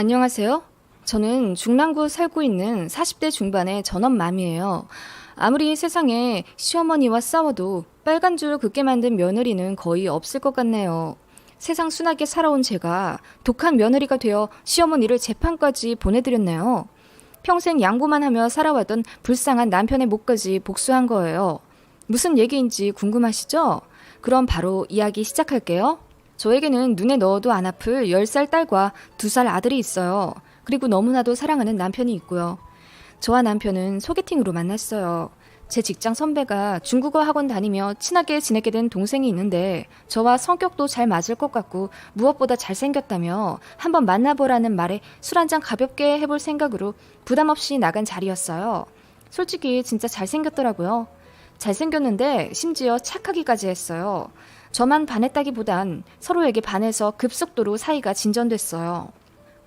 안녕하세요. 저는 중랑구 살고 있는 40대 중반의 전업맘이에요. 아무리 세상에 시어머니와 싸워도 빨간 줄 긋게 만든 며느리는 거의 없을 것 같네요. 세상 순하게 살아온 제가 독한 며느리가 되어 시어머니를 재판까지 보내드렸네요. 평생 양보만 하며 살아왔던 불쌍한 남편의 목까지 복수한 거예요. 무슨 얘기인지 궁금하시죠? 그럼 바로 이야기 시작할게요. 저에게는 눈에 넣어도 안 아플 10살 딸과 2살 아들이 있어요. 그리고 너무나도 사랑하는 남편이 있고요. 저와 남편은 소개팅으로 만났어요. 제 직장 선배가 중국어 학원 다니며 친하게 지내게 된 동생이 있는데 저와 성격도 잘 맞을 것 같고 무엇보다 잘생겼다며 한번 만나보라는 말에 술 한잔 가볍게 해볼 생각으로 부담 없이 나간 자리였어요. 솔직히 진짜 잘생겼더라고요. 잘생겼는데 심지어 착하기까지 했어요. 저만 반했다기보단 서로에게 반해서 급속도로 사이가 진전됐어요.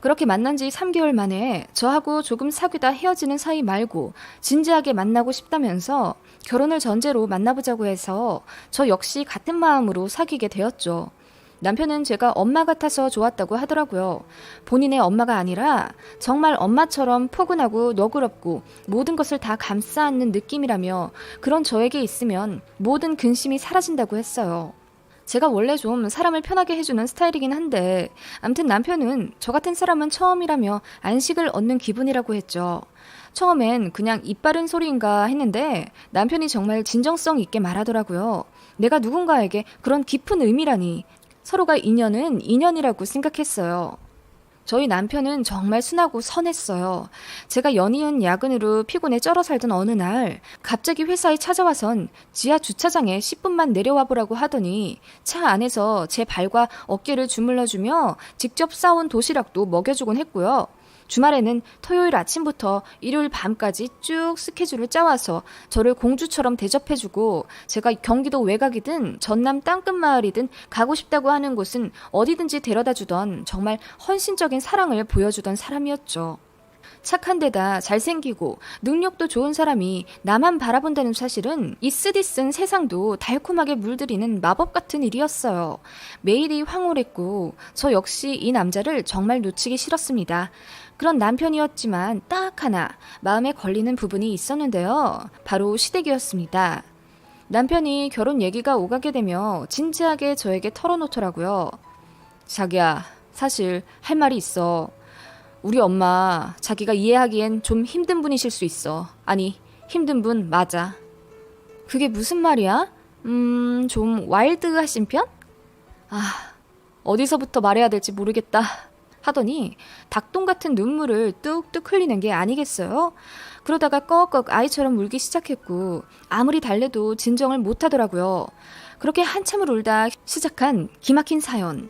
그렇게 만난 지 3개월 만에 저하고 조금 사귀다 헤어지는 사이 말고 진지하게 만나고 싶다면서 결혼을 전제로 만나보자고 해서 저 역시 같은 마음으로 사귀게 되었죠. 남편은 제가 엄마 같아서 좋았다고 하더라고요. 본인의 엄마가 아니라 정말 엄마처럼 포근하고 너그럽고 모든 것을 다 감싸 안는 느낌이라며 그런 저에게 있으면 모든 근심이 사라진다고 했어요. 제가 원래 좀 사람을 편하게 해주는 스타일이긴 한데, 암튼 남편은 저 같은 사람은 처음이라며 안식을 얻는 기분이라고 했죠. 처음엔 그냥 입 바른 소리인가 했는데 남편이 정말 진정성 있게 말하더라고요. 내가 누군가에게 그런 깊은 의미라니. 서로가 인연은 인연이라고 생각했어요. 저희 남편은 정말 순하고 선했어요. 제가 연이은 야근으로 피곤해 쩔어 살던 어느 날 갑자기 회사에 찾아와선 지하 주차장에 10분만 내려와 보라고 하더니 차 안에서 제 발과 어깨를 주물러주며 직접 싸온 도시락도 먹여주곤 했고요. 주말에는 토요일 아침부터 일요일 밤까지 쭉 스케줄을 짜와서 저를 공주처럼 대접해주고 제가 경기도 외곽이든 전남 땅끝 마을이든 가고 싶다고 하는 곳은 어디든지 데려다 주던 정말 헌신적인 사랑을 보여주던 사람이었죠. 착한 데다 잘생기고 능력도 좋은 사람이 나만 바라본다는 사실은 이 쓰디쓴 세상도 달콤하게 물들이는 마법 같은 일이었어요. 매일이 황홀했고 저 역시 이 남자를 정말 놓치기 싫었습니다. 그런 남편이었지만 딱 하나 마음에 걸리는 부분이 있었는데요. 바로 시댁이었습니다. 남편이 결혼 얘기가 오가게 되며 진지하게 저에게 털어놓더라고요. 자기야, 사실 할 말이 있어. 우리 엄마 자기가 이해하기엔 좀 힘든 분이실 수 있어. 아니, 힘든 분 맞아. 그게 무슨 말이야? 음, 좀 와일드하신 편? 아, 어디서부터 말해야 될지 모르겠다. 하더니 닭똥 같은 눈물을 뚝뚝 흘리는 게 아니겠어요? 그러다가 꺽꺽 아이처럼 울기 시작했고 아무리 달래도 진정을 못 하더라고요. 그렇게 한참을 울다 시작한 기막힌 사연.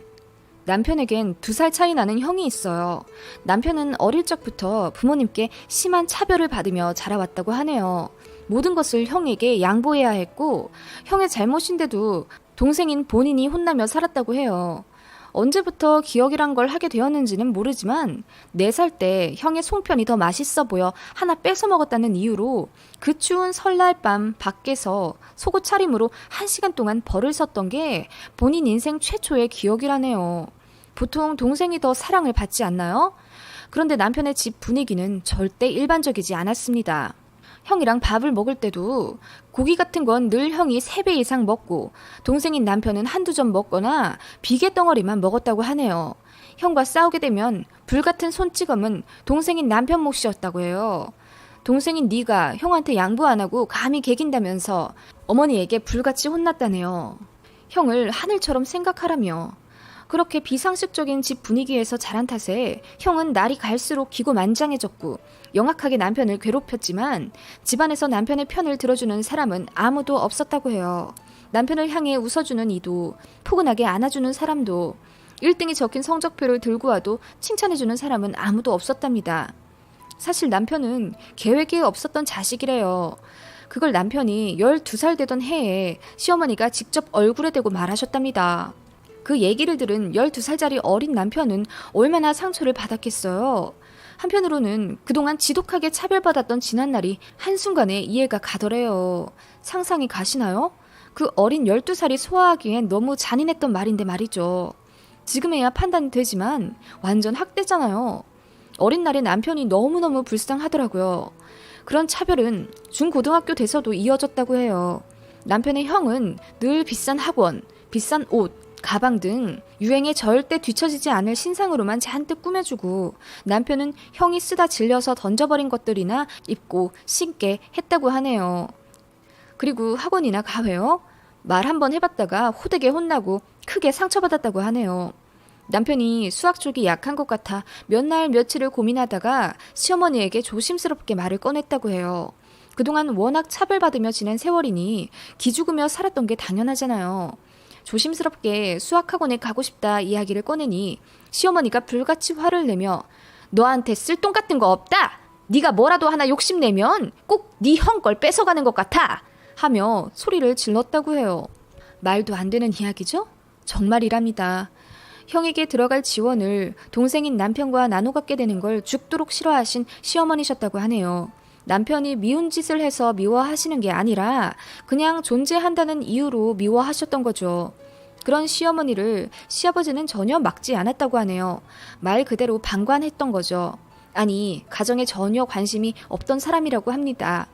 남편에겐 두 살 차이 나는 형이 있어요. 남편은 어릴 적부터 부모님께 심한 차별을 받으며 자라왔다고 하네요. 모든 것을 형에게 양보해야 했고, 형의 잘못인데도 동생인 본인이 혼나며 살았다고 해요. 언제부터 기억이란 걸 하게 되었는지는 모르지만, 4살 때 형의 송편이 더 맛있어 보여 하나 뺏어 먹었다는 이유로 그 추운 설날 밤 밖에서 속옷 차림으로 한 시간 동안 벌을 섰던 게 본인 인생 최초의 기억이라네요. 보통 동생이 더 사랑을 받지 않나요? 그런데 남편의 집 분위기는 절대 일반적이지 않았습니다. 형이랑 밥을 먹을 때도 고기 같은 건 늘 형이 3배 이상 먹고 동생인 남편은 한두 점 먹거나 비계 덩어리만 먹었다고 하네요. 형과 싸우게 되면 불같은 손찌검은 동생인 남편 몫이었다고 해요. 동생인 네가 형한테 양보 안 하고 감히 개긴다면서 어머니에게 불같이 혼났다네요. 형을 하늘처럼 생각하라며. 그렇게 비상식적인 집 분위기에서 자란 탓에 형은 날이 갈수록 기고만장해졌고 영악하게 남편을 괴롭혔지만 집안에서 남편의 편을 들어주는 사람은 아무도 없었다고 해요. 남편을 향해 웃어주는 이도 포근하게 안아주는 사람도 1등이 적힌 성적표를 들고 와도 칭찬해주는 사람은 아무도 없었답니다. 사실 남편은 계획에 없었던 자식이래요. 그걸 남편이 12살 되던 해에 시어머니가 직접 얼굴에 대고 말하셨답니다. 그 얘기를 들은 12살짜리 어린 남편은 얼마나 상처를 받았겠어요. 한편으로는 그동안 지독하게 차별받았던 지난날이 한순간에 이해가 가더래요. 상상이 가시나요? 그 어린 12살이 소화하기엔 너무 잔인했던 말인데 말이죠. 지금에야 판단이 되지만 완전 학대잖아요. 어린 날에 남편이 너무너무 불쌍하더라고요. 그런 차별은 중고등학교 돼서도 이어졌다고 해요. 남편의 형은 늘 비싼 학원, 비싼 옷, 가방 등 유행에 절대 뒤처지지 않을 신상으로만 잔뜩 꾸며주고 남편은 형이 쓰다 질려서 던져버린 것들이나 입고 신게 했다고 하네요. 그리고 학원이나 가회요? 말 한번 해봤다가 호되게 혼나고 크게 상처받았다고 하네요. 남편이 수학 쪽이 약한 것 같아 몇 날 며칠을 고민하다가 시어머니에게 조심스럽게 말을 꺼냈다고 해요. 그동안 워낙 차별받으며 지낸 세월이니 기죽으며 살았던 게 당연하잖아요. 조심스럽게 수학학원에 가고 싶다 이야기를 꺼내니 시어머니가 불같이 화를 내며 너한테 쓸돈 같은 거 없다. 네가 뭐라도 하나 욕심내면 꼭 네 형 걸 뺏어가는 것 같아. 하며 소리를 질렀다고 해요. 말도 안 되는 이야기죠? 정말이랍니다. 형에게 들어갈 지원을 동생인 남편과 나눠 갖게 되는 걸 죽도록 싫어하신 시어머니셨다고 하네요. 남편이 미운 짓을 해서 미워하시는 게 아니라 그냥 존재한다는 이유로 미워하셨던 거죠. 그런 시어머니를 시아버지는 전혀 막지 않았다고 하네요. 말 그대로 방관했던 거죠. 아니, 가정에 전혀 관심이 없던 사람이라고 합니다.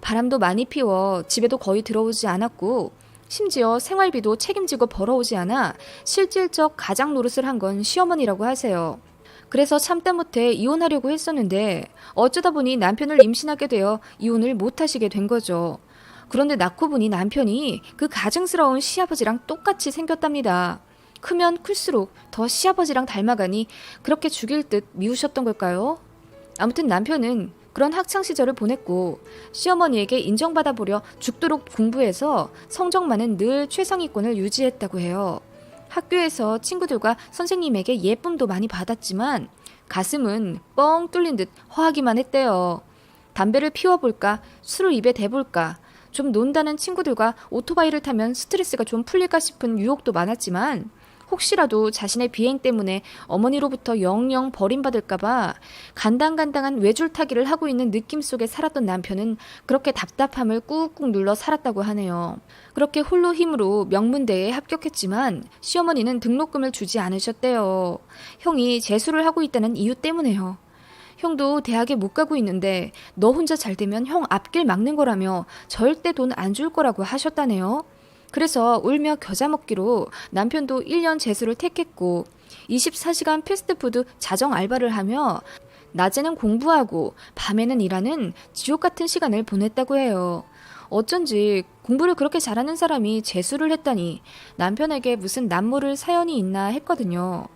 바람도 많이 피워 집에도 거의 들어오지 않았고, 심지어 생활비도 책임지고 벌어오지 않아 실질적 가장 노릇을 한 건 시어머니라고 하세요. 그래서 참다 못해 이혼하려고 했었는데 어쩌다 보니 남편을 임신하게 되어 이혼을 못 하시게 된 거죠. 그런데 낳고 보니 남편이 그 가증스러운 시아버지랑 똑같이 생겼답니다. 크면 클수록 더 시아버지랑 닮아가니 그렇게 죽일 듯 미우셨던 걸까요? 아무튼 남편은 그런 학창 시절을 보냈고 시어머니에게 인정받아 보려 죽도록 공부해서 성적만은 늘 최상위권을 유지했다고 해요. 학교에서 친구들과 선생님에게 예쁨도 많이 받았지만 가슴은 뻥 뚫린 듯 허하기만 했대요. 담배를 피워볼까, 술을 입에 대볼까, 좀 논다는 친구들과 오토바이를 타면 스트레스가 좀 풀릴까 싶은 유혹도 많았지만 혹시라도 자신의 비행 때문에 어머니로부터 영영 버림받을까봐 간당간당한 외줄타기를 하고 있는 느낌 속에 살았던 남편은 그렇게 답답함을 꾹꾹 눌러 살았다고 하네요. 그렇게 홀로 힘으로 명문대에 합격했지만 시어머니는 등록금을 주지 않으셨대요. 형이 재수를 하고 있다는 이유 때문에요. 형도 대학에 못 가고 있는데 너 혼자 잘 되면 형 앞길 막는 거라며 절대 돈 안 줄 거라고 하셨다네요. 그래서 울며 겨자 먹기로 남편도 1년 재수를 택했고 24시간 패스트푸드 자정 알바를 하며 낮에는 공부하고 밤에는 일하는 지옥 같은 시간을 보냈다고 해요. 어쩐지 공부를 그렇게 잘하는 사람이 재수를 했다니 남편에게 무슨 남모를 사연이 있나 했거든요.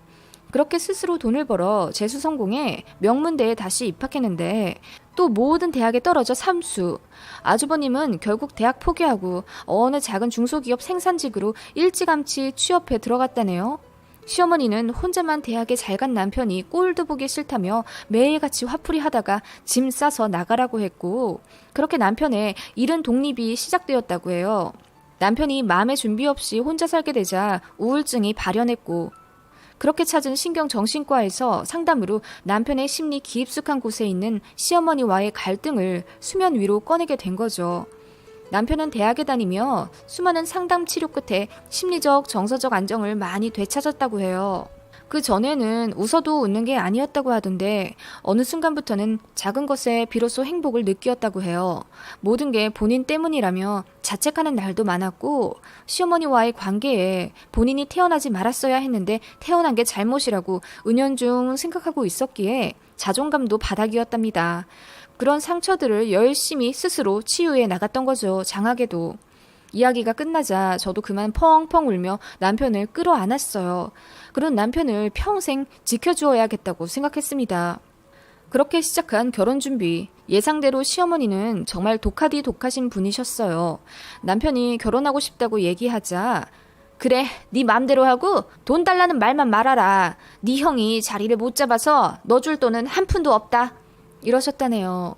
그렇게 스스로 돈을 벌어 재수 성공해 명문대에 다시 입학했는데 또 모든 대학에 떨어져 삼수. 아주버님은 결국 대학 포기하고 어느 작은 중소기업 생산직으로 일찌감치 취업해 들어갔다네요. 시어머니는 혼자만 대학에 잘 간 남편이 꼴도 보기 싫다며 매일같이 화풀이 하다가 짐 싸서 나가라고 했고 그렇게 남편의 이른 독립이 시작되었다고 해요. 남편이 마음의 준비 없이 혼자 살게 되자 우울증이 발현했고 그렇게 찾은 신경정신과에서 상담으로 남편의 심리 기입숙한 곳에 있는 시어머니와의 갈등을 수면 위로 꺼내게 된 거죠. 남편은 대학에 다니며 수많은 상담 치료 끝에 심리적, 정서적 안정을 많이 되찾았다고 해요. 그 전에는 웃어도 웃는 게 아니었다고 하던데 어느 순간부터는 작은 것에 비로소 행복을 느끼었다고 해요. 모든 게 본인 때문이라며 자책하는 날도 많았고 시어머니와의 관계에 본인이 태어나지 말았어야 했는데 태어난 게 잘못이라고 은연중 생각하고 있었기에 자존감도 바닥이었답니다. 그런 상처들을 열심히 스스로 치유해 나갔던 거죠. 장하게도. 이야기가 끝나자 저도 그만 펑펑 울며 남편을 끌어안았어요. 그런 남편을 평생 지켜주어야겠다고 생각했습니다. 그렇게 시작한 결혼 준비. 예상대로 시어머니는 정말 독하디 독하신 분이셨어요. 남편이 결혼하고 싶다고 얘기하자 그래, 네 맘대로 하고 돈 달라는 말만 말아라. 네 형이 자리를 못 잡아서 너 줄 돈은 한 푼도 없다. 이러셨다네요.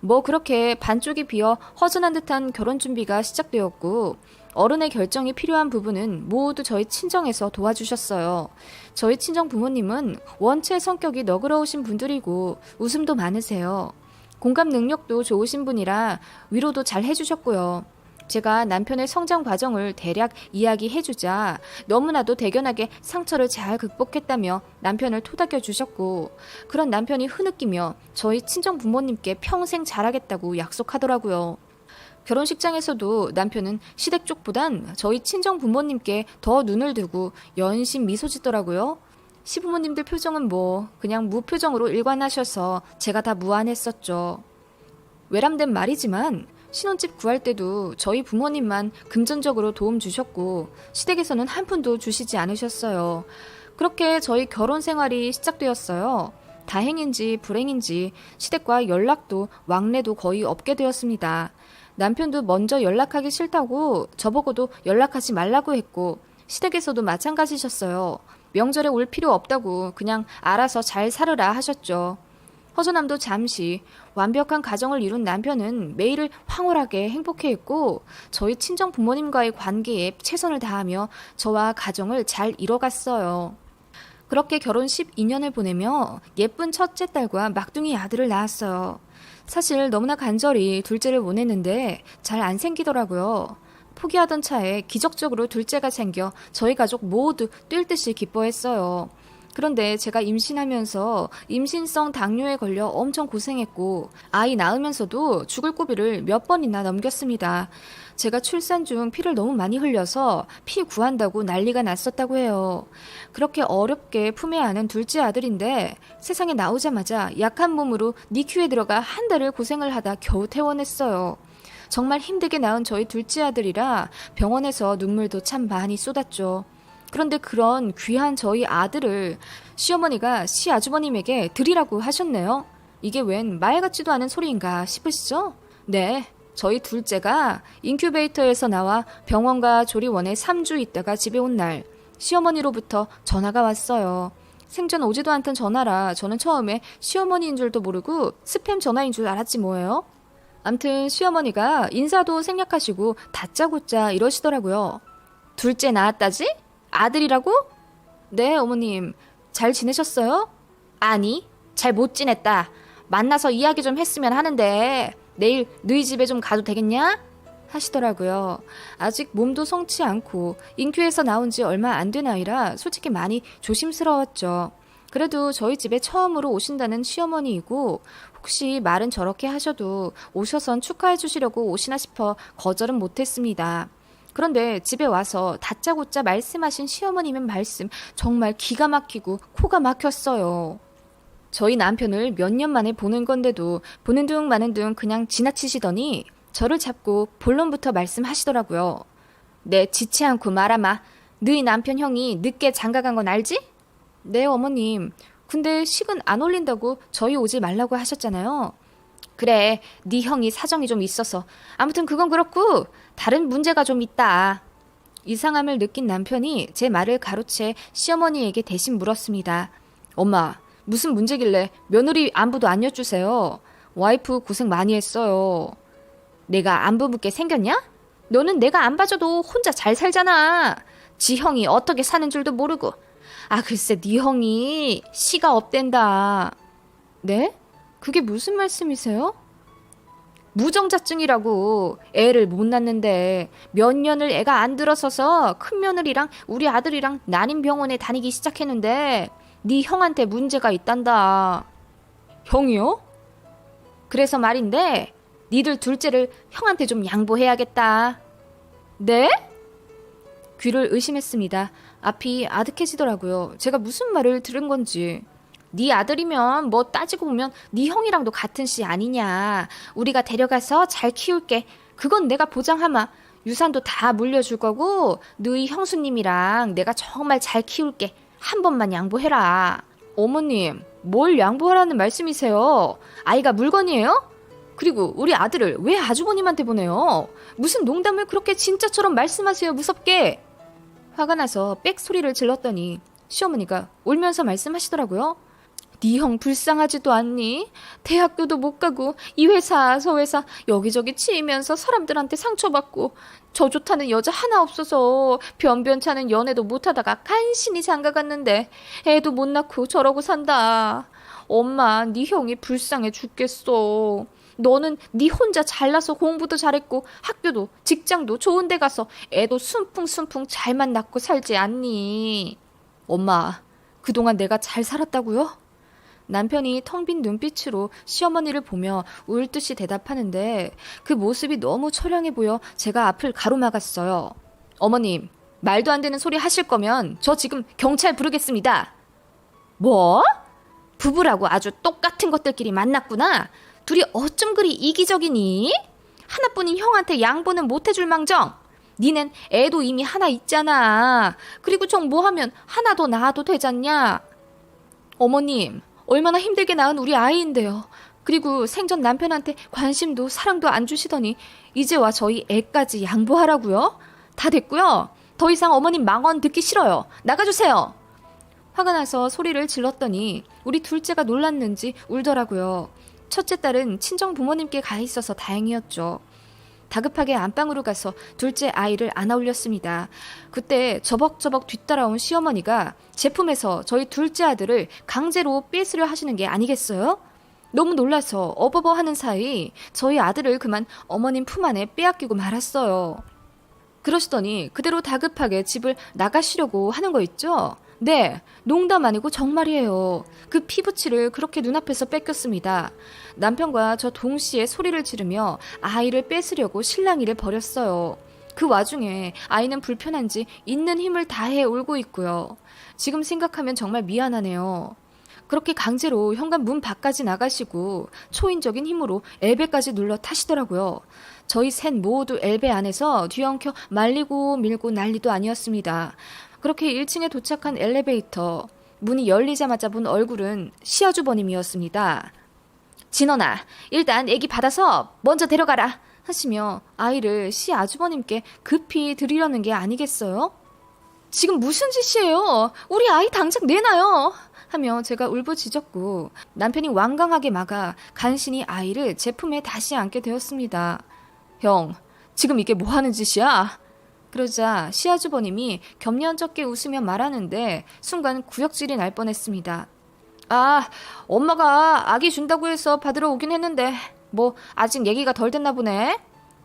뭐 그렇게 반쪽이 비어 허전한 듯한 결혼 준비가 시작되었고 어른의 결정이 필요한 부분은 모두 저희 친정에서 도와주셨어요. 저희 친정 부모님은 원체 성격이 너그러우신 분들이고 웃음도 많으세요. 공감 능력도 좋으신 분이라 위로도 잘 해주셨고요. 제가 남편의 성장 과정을 대략 이야기해주자 너무나도 대견하게 상처를 잘 극복했다며 남편을 토닥여 주셨고 그런 남편이 흐느끼며 저희 친정 부모님께 평생 잘하겠다고 약속하더라고요. 결혼식장에서도 남편은 시댁 쪽보단 저희 친정 부모님께 더 눈을 두고 연신 미소 짓더라고요. 시부모님들 표정은 뭐 그냥 무표정으로 일관하셔서 제가 다 무안했었죠. 외람된 말이지만 신혼집 구할 때도 저희 부모님만 금전적으로 도움 주셨고 시댁에서는 한 푼도 주시지 않으셨어요. 그렇게 저희 결혼 생활이 시작되었어요. 다행인지 불행인지 시댁과 연락도 왕래도 거의 없게 되었습니다. 남편도 먼저 연락하기 싫다고 저보고도 연락하지 말라고 했고 시댁에서도 마찬가지셨어요. 명절에 올 필요 없다고 그냥 알아서 잘 살으라 하셨죠. 허전함도 잠시 완벽한 가정을 이룬 남편은 매일을 황홀하게 행복해했고 저희 친정 부모님과의 관계에 최선을 다하며 저와 가정을 잘 이뤄갔어요. 그렇게 결혼 12년을 보내며 예쁜 첫째 딸과 막둥이 아들을 낳았어요. 사실 너무나 간절히 둘째를 원했는데 잘 안 생기더라고요. 포기하던 차에 기적적으로 둘째가 생겨 저희 가족 모두 뛸 듯이 기뻐했어요. 그런데 제가 임신하면서 임신성 당뇨에 걸려 엄청 고생했고 아이 낳으면서도 죽을 고비를 몇 번이나 넘겼습니다. 제가 출산 중 피를 너무 많이 흘려서 피 구한다고 난리가 났었다고 해요. 그렇게 어렵게 품에 안은 둘째 아들인데 세상에 나오자마자 약한 몸으로 니큐에 들어가 한 달을 고생을 하다 겨우 퇴원했어요. 정말 힘들게 낳은 저희 둘째 아들이라 병원에서 눈물도 참 많이 쏟았죠. 그런데 그런 귀한 저희 아들을 시어머니가 시아주버님에게 드리라고 하셨네요. 이게 웬 말 같지도 않은 소리인가 싶으시죠? 네. 저희 둘째가 인큐베이터에서 나와 병원과 조리원에 3주 있다가 집에 온 날 시어머니로부터 전화가 왔어요. 생전 오지도 않던 전화라 저는 처음에 시어머니인 줄도 모르고 스팸 전화인 줄 알았지 뭐예요. 암튼 시어머니가 인사도 생략하시고 다짜고짜 이러시더라고요. 둘째 낳았다지? 아들이라고? 네, 어머님. 잘 지내셨어요? 아니, 잘 못 지냈다. 만나서 이야기 좀 했으면 하는데 내일 너희 집에 좀 가도 되겠냐? 하시더라고요. 아직 몸도 성치 않고 인큐에서 나온 지 얼마 안 된 아이라 솔직히 많이 조심스러웠죠. 그래도 저희 집에 처음으로 오신다는 시어머니이고 혹시 말은 저렇게 하셔도 오셔선 축하해 주시려고 오시나 싶어 거절은 못했습니다. 그런데 집에 와서 다짜고짜 말씀하신 시어머님의 말씀 정말 기가 막히고 코가 막혔어요. 저희 남편을 몇 년 만에 보는 건데도 보는 둥 마는 둥 그냥 지나치시더니 저를 잡고 본론부터 말씀하시더라고요. 내 지치 않고 말아마. 너희 남편 형이 늦게 장가간 건 알지? 네, 어머님. 근데 식은 안 올린다고 저희 오지 말라고 하셨잖아요. 그래, 네 형이 사정이 좀 있어서. 아무튼 그건 그렇고 다른 문제가 좀 있다. 이상함을 느낀 남편이 제 말을 가로채 시어머니에게 대신 물었습니다. 엄마, 무슨 문제길래 며느리 안부도 안 여쭈세요? 와이프 고생 많이 했어요. 내가 안부 묻게 생겼냐? 너는 내가 안 봐줘도 혼자 잘 살잖아. 지 형이 어떻게 사는 줄도 모르고. 아, 글쎄, 네 형이 시가 없댄다. 네? 그게 무슨 말씀이세요? 무정자증이라고 애를 못 낳는데 몇 년을 애가 안 들어서서 큰 며느리랑 우리 아들이랑 난임 병원에 다니기 시작했는데 네 형한테 문제가 있단다. 형이요? 그래서 말인데 니들 둘째를 형한테 좀 양보해야겠다. 네? 귀를 의심했습니다. 앞이 아득해지더라고요. 제가 무슨 말을 들은 건지. 네 아들이면 뭐 따지고 보면 네 형이랑도 같은 씨 아니냐. 우리가 데려가서 잘 키울게. 그건 내가 보장하마. 유산도 다 물려줄 거고 너희 형수님이랑 내가 정말 잘 키울게. 한 번만 양보해라. 어머님, 뭘 양보하라는 말씀이세요? 아이가 물건이에요? 그리고 우리 아들을 왜 아주버님한테 보내요? 무슨 농담을 그렇게 진짜처럼 말씀하세요, 무섭게. 화가 나서 빽 소리를 질렀더니 시어머니가 울면서 말씀하시더라고요. 네 형 불쌍하지도 않니? 대학교도 못 가고 이 회사 저 회사 여기저기 치이면서 사람들한테 상처받고 저 좋다는 여자 하나 없어서 변변찮은 연애도 못하다가 간신히 장가갔는데 애도 못 낳고 저러고 산다. 엄마 네 형이 불쌍해 죽겠어. 너는 네 혼자 잘나서 공부도 잘했고 학교도 직장도 좋은 데 가서 애도 순풍순풍 잘만 낳고 살지 않니? 엄마, 그동안 내가 잘 살았다고요? 남편이 텅 빈 눈빛으로 시어머니를 보며 울 듯이 대답하는데 그 모습이 너무 처량해 보여 제가 앞을 가로막았어요. 어머님, 말도 안 되는 소리 하실 거면 저 지금 경찰 부르겠습니다. 뭐? 부부라고 아주 똑같은 것들끼리 만났구나. 둘이 어쩜 그리 이기적이니? 하나뿐인 형한테 양보는 못 해줄 망정. 니넨 애도 이미 하나 있잖아. 그리고 정 뭐 하면 하나 더 낳아도 되잖냐? 어머님, 얼마나 힘들게 낳은 우리 아이인데요. 그리고 생전 남편한테 관심도 사랑도 안 주시더니 이제 와 저희 애까지 양보하라고요? 다 됐고요. 더 이상 어머님 망언 듣기 싫어요. 나가주세요. 화가 나서 소리를 질렀더니 우리 둘째가 놀랐는지 울더라고요. 첫째 딸은 친정 부모님께 가 있어서 다행이었죠. 다급하게 안방으로 가서 둘째 아이를 안아 올렸습니다. 그때 저벅저벅 뒤따라온 시어머니가 제품에서 저희 둘째 아들을 강제로 뺏으려 하시는 게 아니겠어요? 너무 놀라서 어버버 하는 사이 저희 아들을 그만 어머님 품 안에 빼앗기고 말았어요. 그러시더니 그대로 다급하게 집을 나가시려고 하는 거 있죠? 네, 농담 아니고 정말이에요. 그 피부치를 그렇게 눈앞에서 뺏겼습니다. 남편과 저 동시에 소리를 지르며 아이를 뺏으려고 실랑이를 벌였어요. 그 와중에 아이는 불편한지 있는 힘을 다해 울고 있고요. 지금 생각하면 정말 미안하네요. 그렇게 강제로 현관 문 밖까지 나가시고 초인적인 힘으로 엘베까지 눌러 타시더라고요. 저희 셋 모두 엘베 안에서 뒤엉켜 말리고 밀고 난리도 아니었습니다. 그렇게 1층에 도착한 엘리베이터 문이 열리자마자 본 얼굴은 시아주버님이었습니다. 진원아, 일단 애기 받아서 먼저 데려가라 하시며 아이를 시아주버님께 급히 드리려는 게 아니겠어요? 지금 무슨 짓이에요? 우리 아이 당장 내놔요! 하며 제가 울부짖었고 남편이 완강하게 막아 간신히 아이를 제품에 다시 안게 되었습니다. 형, 지금 이게 뭐 하는 짓이야? 그러자 시아주버님이 겹년쩍게 웃으며 말하는데 순간 구역질이 날 뻔했습니다. 아, 엄마가 아기 준다고 해서 받으러 오긴 했는데 뭐 아직 얘기가 덜 됐나 보네.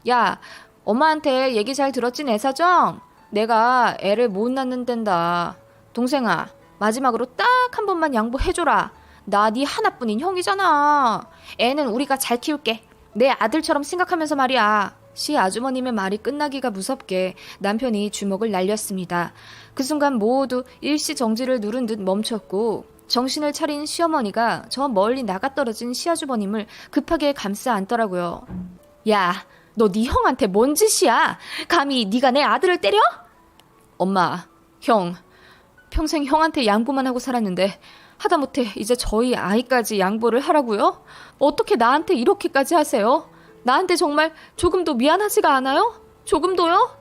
야, 엄마한테 얘기 잘 들었지 내 사정? 내가 애를 못 낳는 덴다. 동생아, 마지막으로 딱 한 번만 양보해줘라. 나 네 하나뿐인 형이잖아. 애는 우리가 잘 키울게. 내 아들처럼 생각하면서 말이야. 시 아주머님의 말이 끝나기가 무섭게 남편이 주먹을 날렸습니다. 그 순간 모두 일시 정지를 누른 듯 멈췄고 정신을 차린 시어머니가 저 멀리 나가 떨어진 시아주버님을 급하게 감싸 안더라고요. 야, 너 네 형한테 뭔 짓이야? 감히 네가 내 아들을 때려? 엄마, 형, 평생 형한테 양보만 하고 살았는데 하다못해 이제 저희 아이까지 양보를 하라고요? 어떻게 나한테 이렇게까지 하세요? 나한테 정말 조금도 미안하지가 않아요? 조금도요?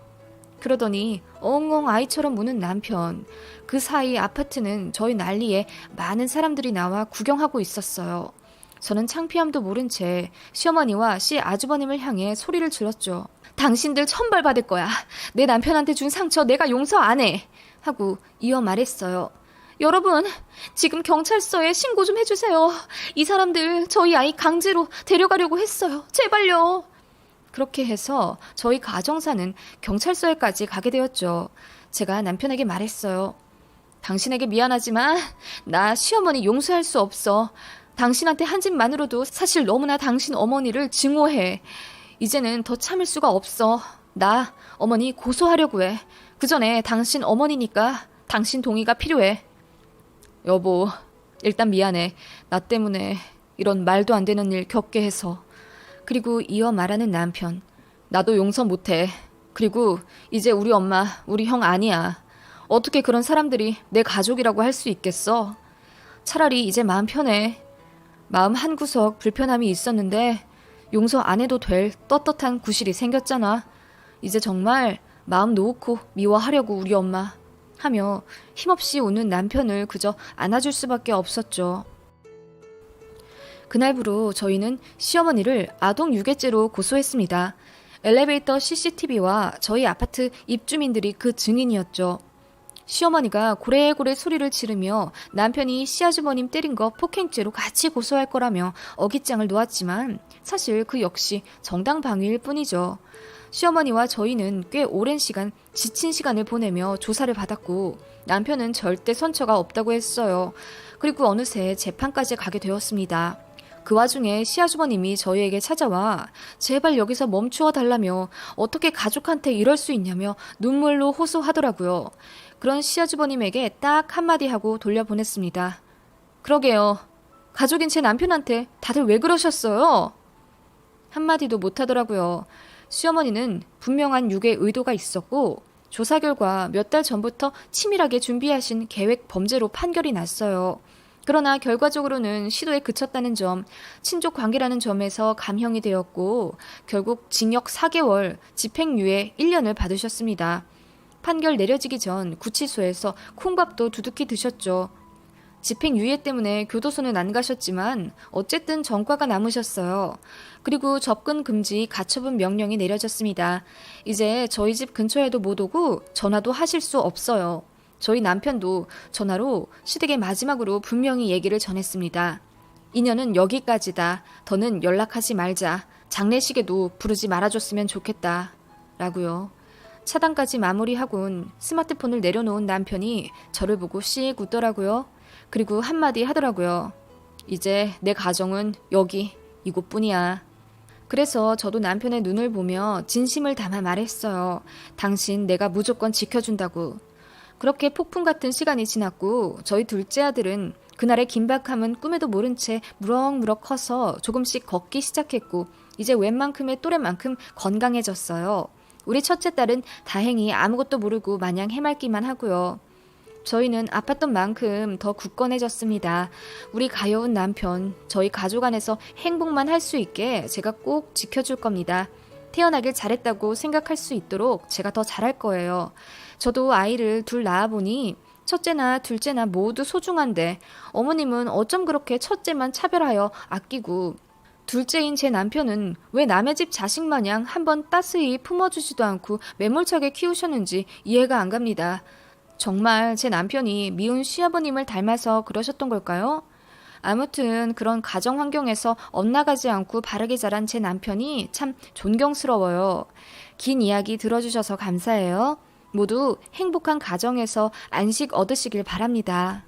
그러더니 엉엉 아이처럼 우는 남편. 그 사이 아파트는 저희 난리에 많은 사람들이 나와 구경하고 있었어요. 저는 창피함도 모른 채 시어머니와 시 아주버님을 향해 소리를 질렀죠. 당신들 천벌 받을 거야. 내 남편한테 준 상처 내가 용서 안 해. 하고 이어 말했어요. 여러분, 지금 경찰서에 신고 좀 해주세요. 이 사람들 저희 아이 강제로 데려가려고 했어요. 제발요. 그렇게 해서 저희 가정사는 경찰서에까지 가게 되었죠. 제가 남편에게 말했어요. 당신에게 미안하지만 나 시어머니 용서할 수 없어. 당신한테 한 짓만으로도 사실 너무나 당신 어머니를 증오해. 이제는 더 참을 수가 없어. 나 어머니 고소하려고 해. 그 전에 당신 어머니니까 당신 동의가 필요해. 여보, 일단 미안해. 나 때문에 이런 말도 안 되는 일 겪게 해서. 그리고 이어 말하는 남편. 나도 용서 못해. 그리고 이제 우리 엄마, 우리 형 아니야. 어떻게 그런 사람들이 내 가족이라고 할 수 있겠어? 차라리 이제 마음 편해. 마음 한 구석 불편함이 있었는데 용서 안 해도 될 떳떳한 구실이 생겼잖아. 이제 정말 마음 놓고 미워하려고 우리 엄마. 하며 힘없이 우는 남편을 그저 안아줄 수밖에 없었죠. 그날부로 저희는 시어머니를 아동 유괴죄로 고소했습니다. 엘리베이터 CCTV와 저희 아파트 입주민들이 그 증인이었죠. 시어머니가 고래고래 소리를 지르며 남편이 시아주머님 때린 거 폭행죄로 같이 고소할 거라며 어깃장을 놓았지만 사실 그 역시 정당방위일 뿐이죠. 시어머니와 저희는 꽤 오랜 시간 지친 시간을 보내며 조사를 받았고 남편은 절대 선처가 없다고 했어요. 그리고 어느새 재판까지 가게 되었습니다. 그 와중에 시아주머님이 저희에게 찾아와 제발 여기서 멈추어 달라며 어떻게 가족한테 이럴 수 있냐며 눈물로 호소하더라고요. 그런 시아주버님에게 딱 한마디 하고 돌려보냈습니다. 그러게요. 가족인 제 남편한테 다들 왜 그러셨어요? 한마디도 못하더라고요. 시어머니는 분명한 유괴 의도가 있었고 조사 결과 몇 달 전부터 치밀하게 준비하신 계획 범죄로 판결이 났어요. 그러나 결과적으로는 시도에 그쳤다는 점, 친족 관계라는 점에서 감형이 되었고 결국 징역 4개월, 집행유예 1년을 받으셨습니다. 판결 내려지기 전 구치소에서 콩밥도 두둑히 드셨죠. 집행 유예 때문에 교도소는 안 가셨지만 어쨌든 전과가 남으셨어요. 그리고 접근 금지 가처분 명령이 내려졌습니다. 이제 저희 집 근처에도 못 오고 전화도 하실 수 없어요. 저희 남편도 전화로 시댁에 마지막으로 분명히 얘기를 전했습니다. 인연은 여기까지다. 더는 연락하지 말자. 장례식에도 부르지 말아줬으면 좋겠다. 라고요. 차단까지 마무리하곤 스마트폰을 내려놓은 남편이 저를 보고 씩 웃더라고요. 그리고 한마디 하더라고요. 이제 내 가정은 여기, 이곳뿐이야. 그래서 저도 남편의 눈을 보며 진심을 담아 말했어요. 당신 내가 무조건 지켜준다고. 그렇게 폭풍 같은 시간이 지났고 저희 둘째 아들은 그날의 긴박함은 꿈에도 모른 채 무럭무럭 커서 조금씩 걷기 시작했고 이제 웬만큼의 또래만큼 건강해졌어요. 우리 첫째 딸은 다행히 아무것도 모르고 마냥 해맑기만 하고요. 저희는 아팠던 만큼 더 굳건해졌습니다. 우리 가여운 남편, 저희 가족 안에서 행복만 할 수 있게 제가 꼭 지켜줄 겁니다. 태어나길 잘했다고 생각할 수 있도록 제가 더 잘할 거예요. 저도 아이를 둘 낳아보니 첫째나 둘째나 모두 소중한데 어머님은 어쩜 그렇게 첫째만 차별하여 아끼고 둘째인 제 남편은 왜 남의 집 자식 마냥 한번 따스히 품어주지도 않고 매몰차게 키우셨는지 이해가 안 갑니다. 정말 제 남편이 미운 시아버님을 닮아서 그러셨던 걸까요? 아무튼 그런 가정 환경에서 엇나가지 않고 바르게 자란 제 남편이 참 존경스러워요. 긴 이야기 들어주셔서 감사해요. 모두 행복한 가정에서 안식 얻으시길 바랍니다.